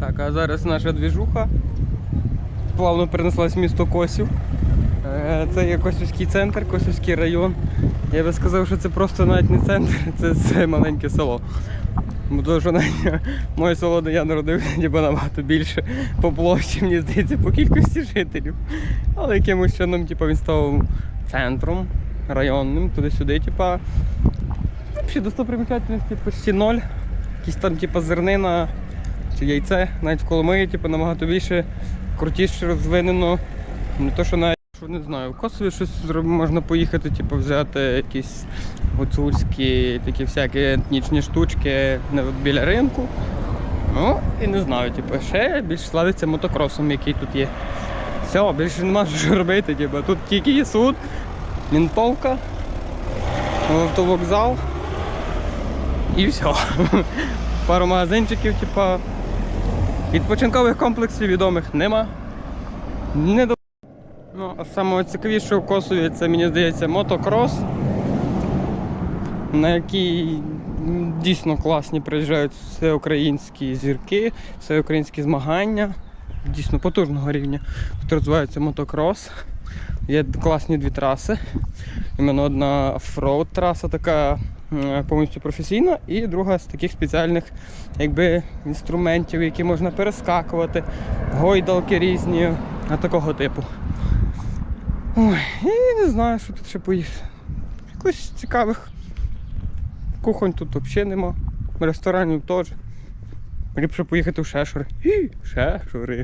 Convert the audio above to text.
Так, а зараз наша двіжуха плавно перенеслась в місто Косів. Е, Це є Косівський центр, Косівський район. Я би сказав, що це просто навіть не центр, це, це маленьке село. Бо Тому що навіть моє село, де я народився, ніби набагато більше по площі, мені здається, по кількості жителів. Але якимось чином типу, він став центром районним, туди-сюди, типа. Взагалі достопримічательності почти ноль. Якісь там, типу, зернина чи яйце, навіть в Коломиї, типу, набагато більше, крутіше розвинено. Не то, що навіть що не знаю, в Косові щось можна поїхати, типу, взяти якісь гуцульські, такі всякі етнічні штучки біля ринку. Ну, і не знаю, типу, ще більш славиться мотокросом, який тут є. Все, більше нема що робити, типу. Тут тільки є суд, мінтовка, автовокзал і все. Пару магазинчиків, типа. Відпочинкових комплексів відомих нема. Не до... Ну, а саме цікавіше в Косові це, мені здається, мотокрос, на який дійсно класні приїжджають всеукраїнські зірки, всеукраїнські змагання. Дійсно потужного рівня. Тут розвивається мотокрос. Є класні дві траси. Іменно одна оффроуд траса така повністю професійна, і друга з таких спеціальних якби, інструментів, які можна перескакувати, гойдалки різні, а такого типу. Ой, і не знаю, що тут ще поїхати. Якось цікавих кухонь тут взагалі нема. Ресторанів теж. Ліпше поїхати в Шешури. Шешури.